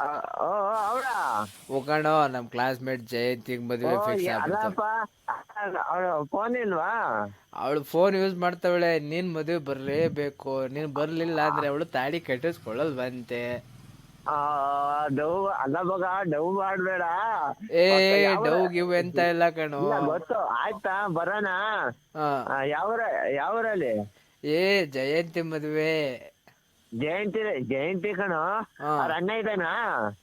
ಅವಳ ಹೋಗೋಣ ನಮ್ ಕ್ಲಾಸ್ಮೇಟ್ ಜಯಂತಿಗ್ ಮದುವೆ ಫಿಕ್ಸ್ ಅಲ್ಲಪ್ಪ. ಅವಳು ಫೋನ್ ಇಲ್ವಾ? ಅವಳು ಫೋನ್ ಯೂಸ್ ಮಾಡ್ತಾವಳೆ. ನೀನ್ ಮದುವೆ ಬರ್ಲೇಬೇಕು. ನೀನ್ ಬರ್ಲಿಲ್ಲ ಅಂದ್ರೆ ಅವಳು ತಾಳಿ ಕಟ್ಟಿಸ್ಕೊಳ್ಳಲ್ವಂತೆ. ಆ, ಡವ್ ಅಲ್ಲ ಮಗ ಡವ್ ಮಾಡ್ಬೇಡ. ಏ ಡವ್ ಗಿವ್ ಎಂತ ಇಲ್ಲ ಕಣೋ. ಗೊತ್ತು. ಆಯ್ತಾ ಬರೋಣ? ಯಾವ ಯಾವರಲ್ಲಿ ಏ ಜಯಂತಿ ಮದುವೆ. ಜಯಂತಿ ಜಯಂತಿ ಕಣೋ. ಹಾ. ಅವ್ರ ಅಣ್ಣ ಇದ್ದಾನಾ?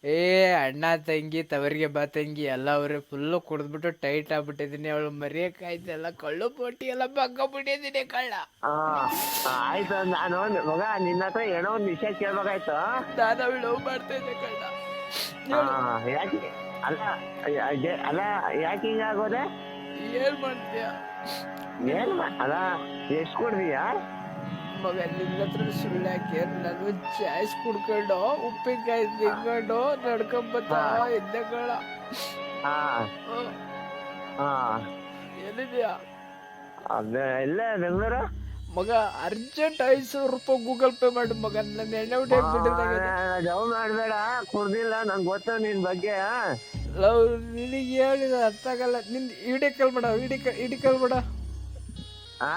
ಏ ಅಣ್ಣ ತಂಗಿ ತವರಿಗೆ ಬಾ ತಂಗಿ. ಎಲ್ಲ ಅವ್ರೆ ಫುಲ್ಲು ಕುಡಿದ್ಬಿಟ್ಟು ಟೈಟ್ ಆಗ್ಬಿಟ್ಟಿದೀನಿ ಅವಳು ಮರಿಯಕ್ಕಾಯ್ತು ಎಲ್ಲ ಕಳ್ಳು ಪೋಟಿ ಎಲ್ಲ ಬಗ್ಗಬಿಟ್ಟಿದೀನಿ ಕಳ್ಳ. ಆ, ಆ, ಆಯ್ತು ನಾನು ಮಗ ನಿನ್ನ ಹತ್ರ ಏನೋ ಒಂದ್ ವಿಷಯ ಕೇಳ್ಬೇಕಾಯ್ತು. ನಾನು ಅವಳು ಲವ್ ಮಾಡ್ತಾ ಇದ್ದೆ ಕಳ್ಳ. ಆ, ಯಾಕೆ? ಅಲ್ಲ ಅಲ್ಲ ಯಾಕೆ ಹಿಂಗಾಗೋದೆ? ಏನ್ ಮಾಡ್ತೀಯ? ಏನ್ ಮಾ- ಅಲ್ಲ ಎಷ್ಟ್ ಕೊಡ್ದೀಯಾ ಮಗ ನಿನ್ನ ಹತ್ರ ಸುಳ್ಳು ಯಾಕೆ ನಾನು ಚಾಯ್ಸ್ ಕುಡ್ಕೊಂಡು? ಉಪ್ಪಿನಕಾಯಿ ತಿನ್ಕೊಂಡು ನಡ್ಕೊಂಬತ್ತಾ. ಹಾ. ಎಲ್ಲಿದ್ಯಾ ಅದೇ ಇಲ್ಲೇ ಬೆಂಗಳೂರು? ಮಗ ಅರ್ಜೆಂಟ್ ಐದು ಸಾವಿರ ರೂಪಾಯಿ ಗೂಗಲ್ ಪೇ ಮಾಡು ಮಗ. ನನ್ನ ಎಣ್ಣೆ ಊಟ ಜವ್ ಮಾಡ್ಬೇಡ. ಕುಡ್ದಿಲ್ಲ ನಂಗೆ ಗೊತ್ತ ನಿನ್ ಬಗ್ಗೆ ಲವ್ ನಿನಗೆ ಹೇಳಿದ ಅರ್ಥ ಆಗಲ್ಲ. ನಿನ್ ಇಡಿ ಕಾಲ್ ಇಡಿ ವಿಡಿಯೋ ಇಡಿ ಕಾಲ್ ಮಾಡ. ಆ?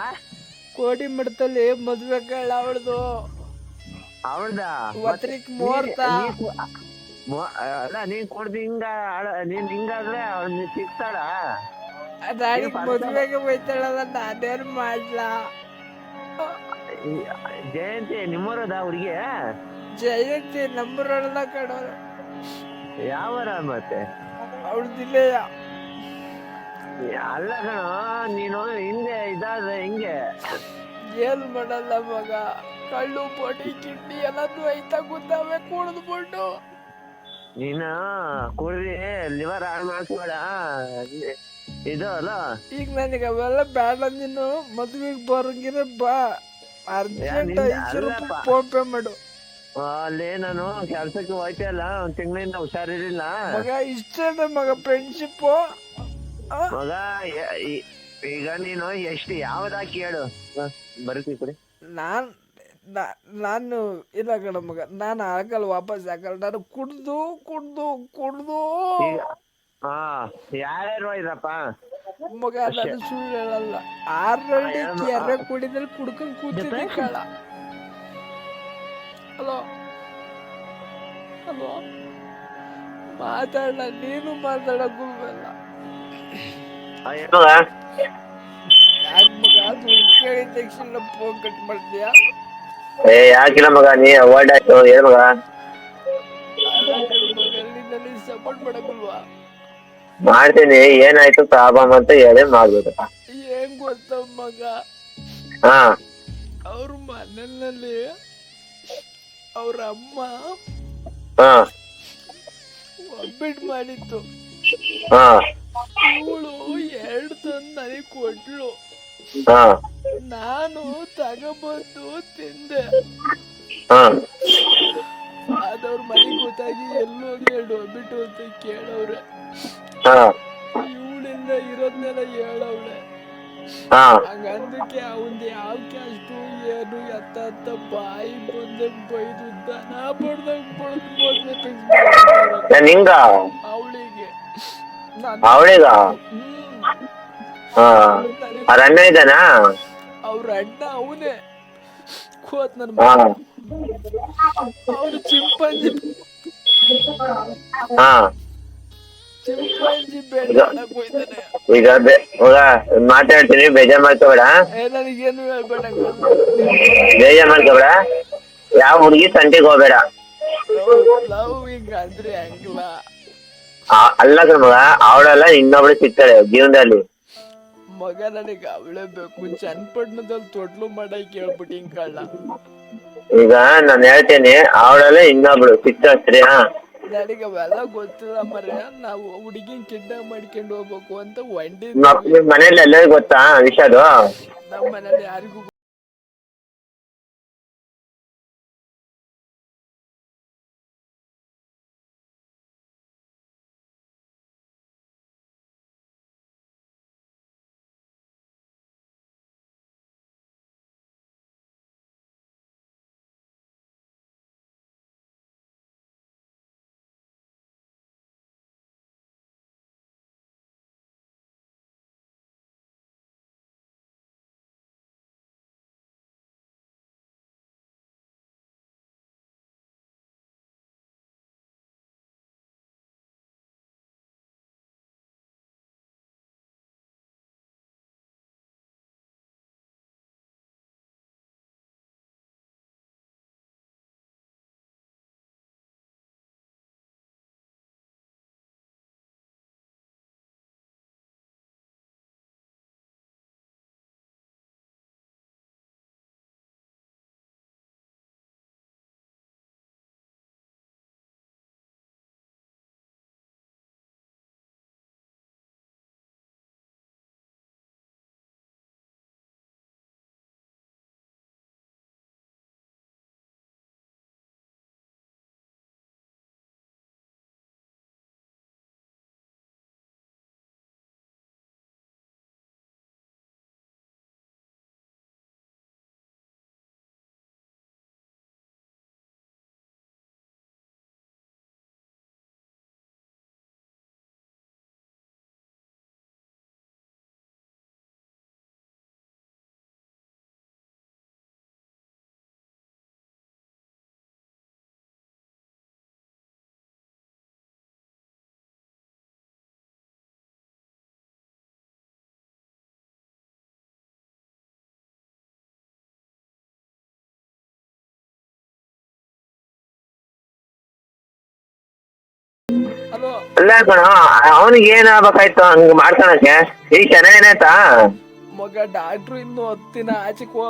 ಕೋಡಿ ಮಠದಲ್ಲಿ ಮದ್ವೆ ಕೇಳ ಅವಳದು. ಅವಳ್ದ? ಒತ್ತರಿಕ್ ಮುಹೂರ್ತ. ಅಲ್ಲ ನೀನ್ ಕುಡ್ದು ಹಿಂಗ ನೀನ್ ಹಿಂಗಾದ್ರೆ ಅವ್ಳು ಸಿಗ್ತಾಳ? ನಾಳೆಗ್ ಮದ್ವೆಗೆ ಹೋಯ್ತಾಳಲ್ಲ ನಾನೇನ್ ಮಾಡ್ಲಾ? ಜಯಂತಿ ನಿಮ್ಮೂರದ ಅವ್ರಿಗೆ ಜಯಂತಿ ನಂಬರ್ ಹೊಡೆದ ಕಣೋರು ಯಾವರ ಮತ್ತೆ? ಅವಳದಿಲ್ಲ ಅಲ್ಲ ಕಣ ನೀನು ಹಿಂದೆ ಇದಾದ ಹಿಂಗೆ? ಏನ್ ಮಾಡಲ್ಲ ಮಗ ಕಳ್ಳು ಪೊಡಿ ಕಿಡ್ನಿ ಎಲ್ಲ ಐತ ಕೂತಾವೆ ಕುಡಿದ್ಬಿಟ್ಟು. ನೀನ ಕುಡ್ರಿ ಲಿವರ್ ಹಾಳು ಮಾಡ್ಕೊಬೇಡ. ಇದು ಅಲ್ಲ? ಈಗ ನನಗೆ ಅವೆಲ್ಲ ಬೇಡ ನೀನು ಮದುವೆಗೆ ಬರಂಗಿರ ಬಾ. ಅರ್ಜೆಂಟ್ ಐದು ರೂಪಾಯಿ. ಫೋನ್ ಪೇ ಮಾಡು. ಅಲ್ಲಿ ನಾನು ಕೆಲ್ಸಕ್ಕೆ ಹೋಯ್ತಾ ಇಲ್ಲ ಒಂದ್ ತಿಂಗಳಿಂದ ಹುಷಾರಿರ್ಲಿಲ್ಲ. ಮಗ ಇಷ್ಟೇ ಮಗ ಫ್ರೆಂಡ್ಶಿಪ್ ಮಗ ಈ- ಈಗ ನೀನು ಎಷ್ಟು ಯಾವ್ದಾ ಕೇಳು ಬರ್ತೀವಿ ಕೊಡಿ. ನಾನ್ ನಾ- ನಾನು ಇಲ್ಲ ಕಣ ಮಗ ನಾನು ಆಗಲ್ಲ ವಾಪಸ್ ಹಾಕಲ್ಲ ನಾನು ಕುಡ್ದು ಕುಡ್ದು ಕುಡ್ದು. ಈಗ ಹಾ ಯಾರ್ಯಾರು ಮಗ ನಾನು ಸುಳ್ಳು ಹೇಳಲ್ಲ. ಕೆರೆ ಕುಡ್ಕೊಂಡ್ ಕೂತಿದ್ದೆ ಕಳ ಹಲೋ? ಹಲೋ? ಮಾತಾಡ ನೀನು ಮಾತಾಡ ದುಡ್ಡು ಕೇಳಿದ ತಕ್ಷಣ ಫೋನ್ ಕಟ್ ಮಾಡ್ತೀಯಾ ಏ ಯಾಕಿಲ್ಲ ಮಗ ನೀ ಅವಾರ್ಡ್ ಆಯ್ತು. ಏನ್ ಮಗ? ಸಪೋರ್ಟ್ ಮಾಡಕ್ಕಲ್ವಾ ಮಾಡ್ತೀನಿ. ಏನಾಯ್ತು? ಪ್ರಾಬ್ಲಮ್ ಅಂತ ಹೇಳಿ ಮಾಡ್ಬೇಕಪ್ಪ ಏನ್ ಗೊತ್ತ ಮಗ? ಹಾ. ಅವ್ರ ಮನೆಯಲ್ಲಿ ಅವ್ರ ಅಮ್ಮ ಹಾ. ಒಬ್ಬಿಟ್ ಮಾಡಿತ್ತು. ಹಾ. ಇವಳು ಎರಡು ತಂದು ನನಗೆ ಕೊಟ್ಲು. ನಾನು ತಗೊಬಂದು ತಿಂದೆ. ಅದವ್ರ ಮನೆಗೆ ಗೊತ್ತಾಗಿ ಎಲ್ಲೋಗಿ ಎರಡು ಒಬ್ಬಿಟ್ಟು ಅಂತ ಕೇಳವ್ರೆ. ಇವಳಿಂದ ಇರೋದ್ನೆಲ್ಲ ಹೇಳವ್ಳೆ. ಹಂಗಂದಕ್ಕೆ ಅವಂದು ಯಾವ ಕ್ಯಾಸ್ಟು ಏನು ಎತ್ತ ಎತ್ತ ಬಾಯಿ ಬಂದಂಗ್ ಬೈದು ದನ ಬಡ್ದಂಗ್ ಬಡ್ದು ಬಡ್ದು ಅವಳಿಗೆ. ಅವಳಿಗ? ಅವ್ರ ಅಣ್ಣ ಇದ್ದಾನಾ? ಅವ್ರ ಅಣ್ಣ ಅವನೇ. ಕೋತ್ ನನ್ ಹಾ. ಅವನು ಚಿಂಪಾಂಜಿ. ಹಾ. ಚಿಂಪಾಂಜಿ ಬೇಡ ಆಡಕ್ ಹೋಯ್ತಾನೆ. ಈಗ ಮಾತಾಡ್ತೀನಿ ಬೇಜಾರ್ ಮಾಡ್ಕೋಬೇಡ. ಏ ನನಗೇನು ಹೇಳ್ಬೇಡ ಬೇಜಾರ್ ಮಾಡ್ಕೋಬೇಡ. ಯಾವ ಹುಡುಗಿ ಸಂಟಿಗೆ ಹೋಗ್ಬೇಡ. ಲವ್ ಹಿಂಗ ಅಂದ್ರೆ ಹಂಗಿಲ್ಲ. ಆ- ಅಲ್ಲ ಕಣ್ಮಗ ಅವಳೆಲ್ಲ ಇನ್ನೊಬ್ಳು ಸಿಗ್ತಾಳೆ ಜೀವನದಲ್ಲಿ. ಮಗ ನನಗೆ ಅವಳೇ ಬೇಕು. ಚನ್ನಪಟ್ಟಣದಲ್ಲಿ ತೊಟ್ಲು ಮಾಡಕ್ ಹೇಳ್ಬಿಟ್ಟು ಹಿಂಗ್ ಕಳ್ಳ ಈಗ ನಾನು ಹೇಳ್ತೀನಿ ಅವಳಲ್ಲೇ ಇನ್ನೊಬ್ಳು ಸಿಗ್ತಾಳೆ ಸರಿಯಾ ನನಗೆ ಅವೆಲ್ಲ ಗೊತ್ತಿಲ್ಲ ಮರ ನಾವು ಹುಡುಗಿನ ಕಿಡ್ನಾಪ್ ಮಾಡ್ಕೊಂಡು ಹೋಗ್ಬೇಕು ಅಂತ ಒಂಡಿ ನಿಮ್ ಮನೇಲಿ ಎಲ್ಲರಿಗೂ ಗೊತ್ತಾ ವಿಷಯ ಅದು ನಮ್ಮ ಮನೇಲಿ ಯಾರಿಗೂ ಅಲ್ಲ ಕಣ ಅವನಿಗೆ ಏನ್ ಆಗ್ಬೇಕಾಯ್ತು? ಹಂಗ ಮಾಡ್ಕೊಳಕ್ಕೆ ಈಗ ಚೆನ್ನಾಗೇನಾಯ್ತಾ ಮಗ ಡಾಕ್ಟ್ರು ಇನ್ನು ಹತ್ತು ದಿನ ಆಚೆಗೆ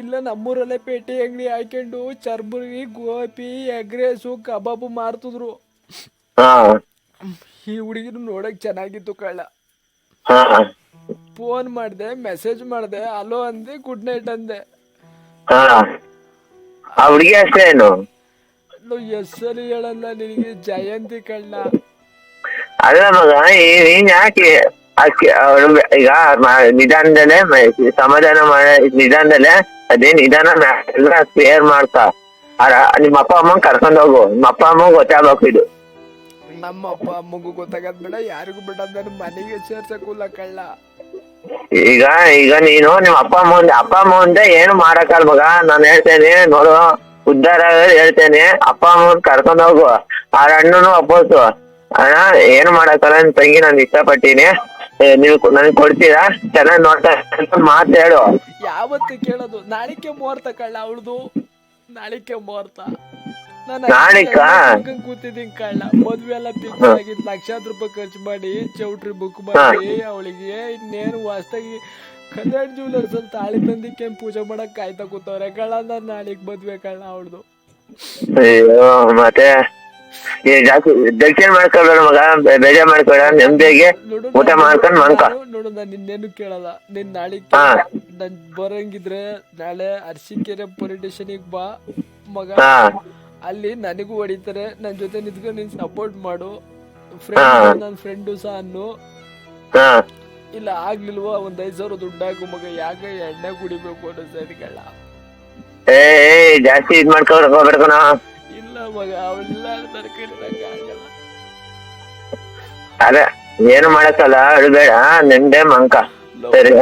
ಇಲ್ಲ ನಮ್ಮೂರಲ್ಲೇ ಪೇಟೆ ಅಂಗಡಿ ಹಾಕೊಂಡು ಚರ್ಬುರಿ ಗೋಪಿ ಎಗ್ರೇಸು ಕಬಾಬು ಮಾರ್ತಿದ್ರು. ಈ ಹುಡುಗಿನ ನೋಡಕ್ ಚೆನ್ನಾಗಿತ್ತು ಕಳ್ಳ. ಫೋನ್ ಮಾಡಿದೆ ಮೆಸೇಜ್ ಮಾಡಿದೆ ಹಲೋ ಅಂದೆ ಗುಡ್ ನೈಟ್ ಅಂದೆ. ಹುಡುಗಿ ಅಷ್ಟೇ ಏನು? ಹೆಸರು ಹೇಳಲ್ಲ ನಿನಗೆ ಜಯಂತಿ ಕಳ್ಳ. ಅಲ್ಲ ಮಗ ನೀನ್ ಯಾಕೆ? ಆಕೆ ಅವರು ಈಗ ನಿಧಾನದಲ್ಲೇ ಮ- ಸಮಾಧಾನ ಮಾಡ ನಿಧಾನದಲ್ಲೇ ಅದೇ ನಿಧಾನ ಕ್ಲಿಯರ್ ಮಾಡ್ತಾ. ನಿಮ್ಮ ಅಪ್ಪ ಅಮ್ಮನ್ ಕರ್ಕೊಂಡ್ ಹೋಗು. ನಿಮ್ಮ ಅಪ್ಪ ಅಮ್ಮ ಗೊತ್ತಾಗ್ಬೇಕು ಇದು. ನಮ್ಮ ಅಪ್ಪ ಅಮ್ಮಗೂ ಗೊತ್ತಾಗದ್ ಬೇಡ ಯಾರಿಗೂ ಬೇಡ ನನ್ನ ಮನೆಗೆ ಸೇರ್ಸಕ್ಕೂಲ ಕಳ್ಳ. ಈಗ ಈಗ ನೀನು ನಿಮ್ಮ ಅಪ್ಪ ಅಮ್ಮ ಅಪ್ಪ ಅಮ್ಮ ಮುಂದೆ ಏನು ಮಾಡಕ್ಕಲ್ ಮಗ. ನಾನು ಹೇಳ್ತೇನೆ ನೋಡು ಉದ್ದಾರ ಹೇಳ್ತೇನೆ. ಅಪ್ಪ ಅಮ್ಮನ್ ಕರ್ಕೊಂಡ್ ಹೋಗು. ಆ ಅಣ್ಣನು ಅಪ್ಪಸು ಅಣ್ಣ ಏನು ಮಾಡಕ್ಕಲ್ಲ ನಿನ್ ತಂಗಿ ನಾನು ಇಷ್ಟಪಟ್ಟಿನಿ. ನೀವು ನನಗೆ ಕೊಡ್ತೀರಾ? ಚೆನ್ನಾಗಿ ನೋಡ್ತಾ ಅಂತ ಮಾತು ಹೇಳು. ಯಾವತ್ತು ಕೇಳೋದು? ನಾಳಿಕೆ ಮುಹೂರ್ತ ಕಳ್ಳ ಅವಳದು. ನಾಳಿಕೆ ಮುಹೂರ್ತ. ನಾನು ನಾಳಿಕಾ? ಕೂತಿದ್ದೀನಿ ಕಳ್ಳ. ಮದ್ವೆ ಎಲ್ಲ ಫಿಕ್ಸ್ ಆಗಿದ್ ಲಕ್ಷಾಂತರ ರೂಪಾಯಿ ಖರ್ಚು ಮಾಡಿ ಚೌಟ್ರಿ ಬುಕ್ ಮಾಡಿ ಅವಳಿಗೆ ಇನ್ನೇನು ವಾಸ್ತಾಗಿ ಕಲ್ಯಾಣ ಜುವೆಲರ್ಸ್ ಅಲ್ಲಿ ತಾಳಿ ತಂದಿಕ್ಕೆ ಪೂಜೆ ಮಾಡಕ್ ಕಾಯ್ತಾ ಕೂತವ್ರೆ. ಕಳ್ಳ ನಾನು ನಾಳೆಗ್ ಮದ್ವೆ ಕಳ್ಳ ಅವಳದು. ಅಯ್ಯೋ ಮತ್ತೆ? ಏ, ಜಾಸ್ತಿ ದಕ್ಷಿಣ ಮಾಡ್ಕೊಬೇಡ ಮಗ ಬೇಜಾರ್ ಮಾಡ್ಕೊಳ ನೆಮ್ಮದಿಗೆ ಊಟ ಮಾಡ್ಕೊಂಡ್ ಮನ್ಕ ನಾನು- ನೋಡು ನಾನು ಇನ್ನೇನು ಕೇಳಲ್ಲ. ನಿನ್ ನಾಳೆ. ನನ್ ಬರಂಗಿದ್ರೆ ನಾಳೆ ಅರ್ಶಿಕೆರೆ ಪೊಲೀಸ್ ಸ್ಟೇಷನ್ ಬಾ ಮಗ. ಅಲ್ಲಿ ನನಗೂ ಹೊಡಿತಾರೆ. ನನ್ ಜೊತೆ ನಿಂತ್ಕೊಂಡು ನೀನ್ ಸಪೋರ್ಟ್ ಮಾಡು. ಫ್ರೆಂಡ್ ನನ್ ಫ್ರೆಂಡು ಸಹ ಅನ್ನು. ಇಲ್ಲ ಆಗ್ಲಿಲ್ವಾ? ಒಂದ್ ಐದ್ ಸಾವಿರ ದುಡ್ಡು ಹಾಕು ಮಗ. ಯಾಕೆ ಎಣ್ಣೆ ಕುಡಿಬೇಕು ಅನ್ನೋ ಸರಿಗಳ ಏ ಜಾಸ್ತಿ ಇದ್ ಮಾಡ್ಕೊಳಕ್ ಹೋಗ್ಬೇಡ ಕಣ ಇಲ್ಲ ಮಗ ಅದೇ ಏನು ಮಾಡಕ್ಕಲ್ಲ ಅಳ್ಬೇಡ ನಿಂದೆ ಮಂಕ ಸರಿ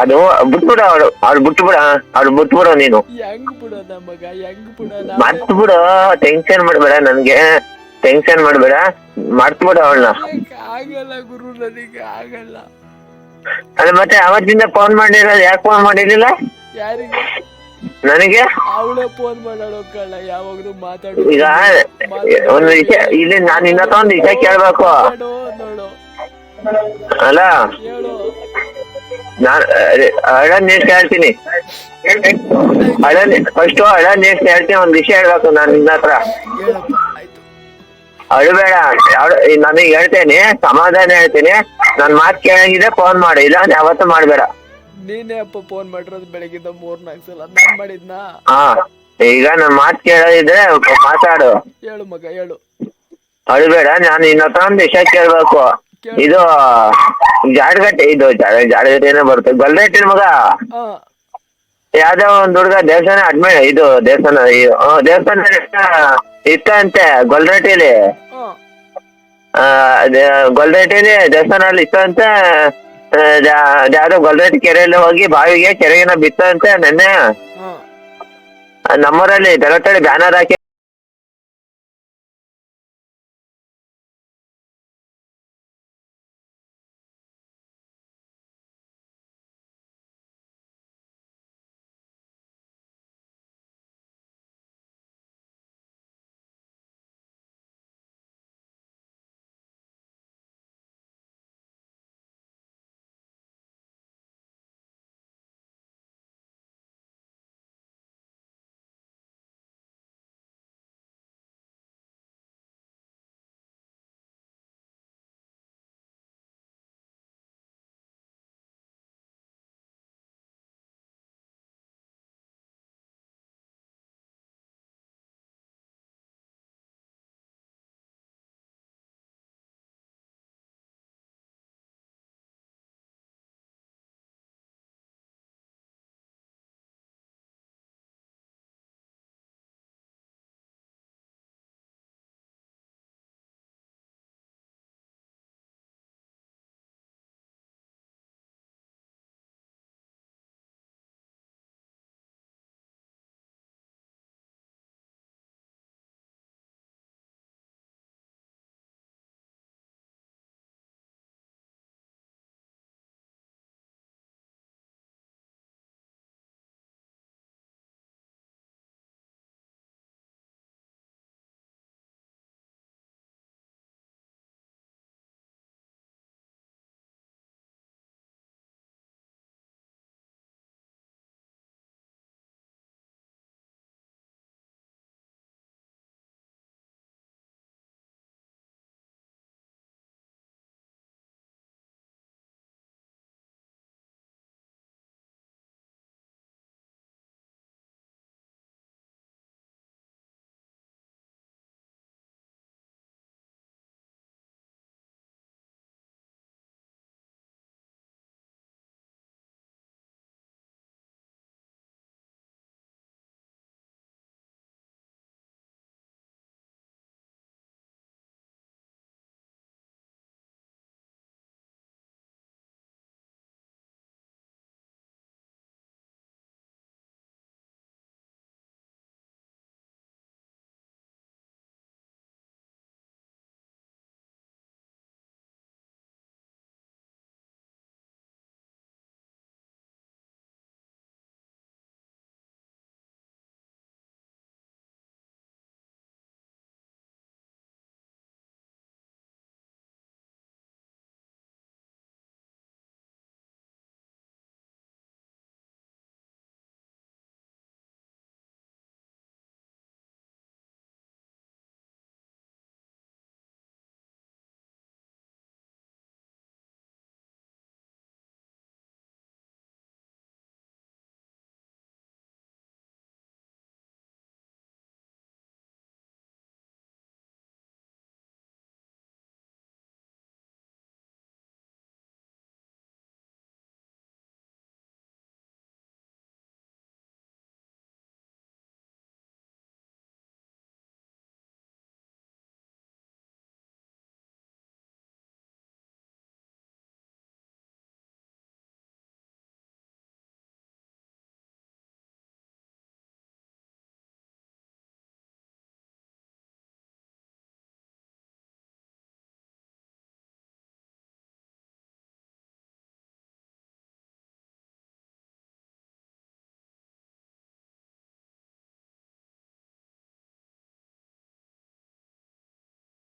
ಅದು ಬಿಟ್ಬಿಡ ಅವಳು ಅವ್ಳು ಬಿಟ್ಬಿಡ ಅವ್ಳು ಬಿಟ್ಬಿಡ ನೀನು. ಹೆಂಗ್ ಬಿಡೋದ ಬಿಡು ಟೆನ್ಷನ್ ಮಾಡ್ಬೇಡ ನನ್ಗೆ. ಟೆನ್ಷನ್ ಮಾಡ್ಬೇಡ ಮರ್ತ್ ಬಿಡು ಅವಳನ್ನ. ಆಗಲ್ಲ ಅಲ್ಲ, ಮತ್ತೆ ಅವತ್ತಿಂದ ಫೋನ್ ಮಾಡಿರೋದು ಯಾಕೆ ಫೋನ್ ಮಾಡಿರ್ಲಿಲ್ಲ? ನನಗೆ? ಅವಳೇ ಫೋನ್ ಮಾಡಾಳೋ ಕಳ್ಳ ಯಾವಾಗ್ಲೂ ಮಾತಾಡು. ಈಗ ಒಂದು ವಿಷಯ ಇಲ್ಲಿ ನಾನು ನಿನ್ನ ಹತ್ರ ಒಂದು ವಿಷಯ ಕೇಳ್ಬೇಕು. ಮಾತಾಡು ನೋಡು ಅಲ್ಲ? ಹೇಳು. ನಾನ್ ಹಳ ಹೇಳ್ತೀನಿ ಹಳ ಫಸ್ಟ್ ಹಳ ನೆಕ್ಸ್ಟ್ ಹೇಳ್ತೀನಿ ಒಂದ್ ವಿಷಯ ಹೇಳ್ಬೇಕು ನಾನು ನಿನ್ನ ಹತ್ರ. ಹೇಳಪ್ಪ ಆಯ್ತು. ಅಳಬೇಡ ನನಗೆ ಹೇಳ್ತೇನೆ ಸಮಾಧಾನ ಹೇಳ್ತೀನಿ. ನನ್ ಮಾತ್ ಕೇಳಂಗಿದೆ ಫೋನ್ ಮಾಡು ಇಲ್ಲ ಯಾವತ್ತೂ ಮಾಡ್ಬೇಡ. ನೀನೇ ಅಪ್ಪ ಫೋನ್ ಮಾಡಿರೋದು ಬೆಳಗಿಂದ ಮೂರ್ ನಾಲ್ಕು ಸಲ. ನಾನ್ ಮಾಡಿದ್ನ? ಹಾ ಈಗ ನನ್ ಮಾತ್ ಕೇಳೋದಿದ್ರೆ ಮಾತಾಡು. ಹೇಳು ಮಗ ಹೇಳು. ಅಳಬೇಡ ನಾನು ಒಂದು ವಿಷಯ ಕೇಳ್ಬೇಕು. ಕೇಳು. ಇದು ಜಾಡ್ಗಟ್ಟೆ ಇದು ಜಾಡಗಟ್ಟೆನೇ ಬರುತ್ತೆ. ಗಲ್ರೆಟ್ಟಿನ ಮಗ? ಹಾ. ಯಾವ್ದೋ ಒಂದ್ ಹುಡುಗ ದೇವಸ್ಥಾನ ಅಡ್ಮಿಟ್ ಇದು ದೇವಸ್ಥಾನ ಈ- ಆ, ದೇವಸ್ಥಾನ ಗೊಲ್ರಟ್ಟಿಲಿ ಆ, ಅದೇ ಗೊಲ್ರಟ್ಟಿಲಿ ದೇವಸ್ಥಾನಲ್ಲಿ ಇತ್ತಂತೆ ಆ, ದ್ಯಾ- ಅದ್ಯಾವ್ದೋ ಗೊಲ್ರಟ್ಟಿ ಕೆರೆಯಲ್ಲಿ ಹೋಗಿ ಬಾವಿಗೆ ಕೆರೆಗಿನ ಬಿತ್ತಂತೆ ನೆನ್ನೆ. ಹ್ಮ್. ನಮ್ಮೂರಲ್ಲಿ ದಳತಳಿ ಬ್ಯಾನರ್ ಹಾಕಿ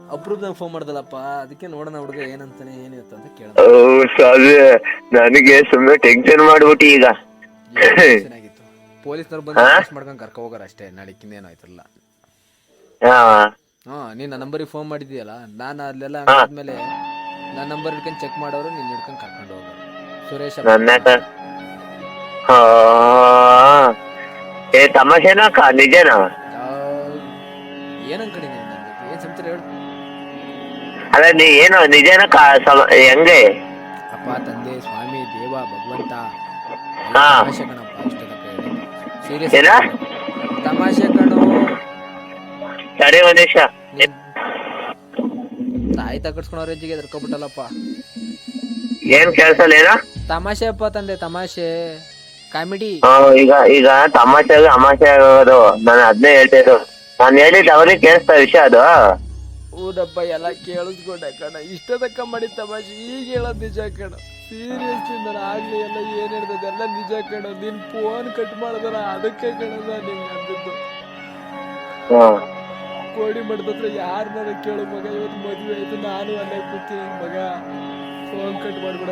ಅಪ್ರೂಪ್ದಾಗ ಫೋನ್ ಮಾಡ್ದಲ್ಲಪ್ಪ ಅದಕ್ಕೆ ನೋಡೋಣ ಹುಡುಗ ಏನಂತಾನೆ ಏನಿರುತ್ತೆ ಅಂತ ಕೇಳ ಸ್ವಾಮಿ ನನಗೆ ಸುಮ್ಮನೆ ಟೆನ್ಷನ್ ಮಾಡ್ಬಿಟ್ಟು ಈಗ. ಚೆನ್ನಾಗಿತ್ತು. ಪೊಲೀಸ್ನವ್ರು ಬಂದು? ಅರೆಸ್ಟ್ ಮಾಡ್ಕೊಂಡು ಕರ್ಕೊ ಹೋಗಾರ ಅಷ್ಟೇ ನಾಳಿಕ್ಕಿಂದ ಏನೋ ಆಯ್ತಲ್ಲ ಹಾ. ಹಾ ನೀನ್ ನಂಬರಿಗೆ ಫೋನ್ ಮಾಡಿದ್ಯಲ್ಲ ನಾನು ಅಲ್ಲೆಲ್ಲ ಆದ್ಮೇಲೆ ನನ್ನ ನಂಬರ್ ಹಿಡ್ಕೊಂಡು ಚೆಕ್ ಮಾಡೋರು ನೀನ್ ಹಿಡ್ಕೊಂಡು ಕರ್ಕೊಂಡು ಹೋಗೋರು. ಸುರೇಶ್ ನನ್ನ ಕ- ಹಾ. ಏ ತಮಾಷೆನಾ ನಿಜನಾ? ಏನ್ ಅನ್ಕೊಂಡಿದ್ದೀನಿ ನಾನು ಏನ್ ಸಮಾಚಾರ ಹೇಳು. ಅಲ್ಲ ನೀ ಏನು ನಿಜನ ಹೆಂಗೆ? ಅಪ್ಪ ತಂದೆ ಸ್ವಾಮಿ ದೇವ ಭಗವಂತ ಹಾ. ತಮಾಷೆ ಕಣಪ್ಪ ಹೇಳಿದ್ದು. ಏನ? ತಮಾಷೆ ಕಣು. ಸರಿ ಒಂದ್ ನಿಮಿಷ. ತಾಯಿ ತಗಡ್ಸ್ಕೊಳೋ ರೇಂಜಿಗೆ ಎದ್ರಕೊಬಿಟ್ಟಲ್ಲಪ್ಪ. ಏನ್ ಕೇಳ್ಸಲ್ಲ ಏನ? ತಮಾಷೆ ಅಪ್ಪ ತಂದೆ ತಮಾಷೆ. ಕಾಮಿಡಿ. ಈಗ ಈಗ ತಮಾಷೆ ಅಮಾಷೆ ಆಗೋದು ನಾನು ಅದನ್ನೇ ಹೇಳ್ತಿದ್ದು ನಾನು ಹೇಳಿದ್ದು ಅವ್ರಿಗೆ ಕೇಳಿಸ್ತಾ ವಿಷಯ ಅದು. ಹೌದಪ್ಪ ಎಲ್ಲ ಕೇಳಿಸ್ಕೊಂಡೆ ಕಣ. ಇಷ್ಟ ತಕ್ಕ ಮಾಡಿ ತಮಾಷೆ ಈಗ ಹೇಳೋದು ನಿಜ ಕಣ. ಸೀರಿಯಸ್ ನಾನು ಆಗ್ಲಿ ಎಲ್ಲ ಏನ್ ಹೇಳ್ತದೆ ಎಲ್ಲ ನಿಜ ಕಣ. ನಿನ್ ಫೋನ್ ಕಟ್ ಮಾಡಿದ್ರ ಅದಕ್ಕೆ ಕಣದ ನಿಂಗೆ ಅಂದಿದ್ದು. ಕೋಡಿ ಮಾಡ್ದತ್ರ ಯಾರ ಕೇಳು ಮಗ ಇವತ್ತು ಮದ್ವೆ ಆಯ್ತು ನಾನು ಅಲ್ಲೇ ಕೂತೀನಿ ಮಗ. Phone cut ಮಾಡ್ಬಿಡ.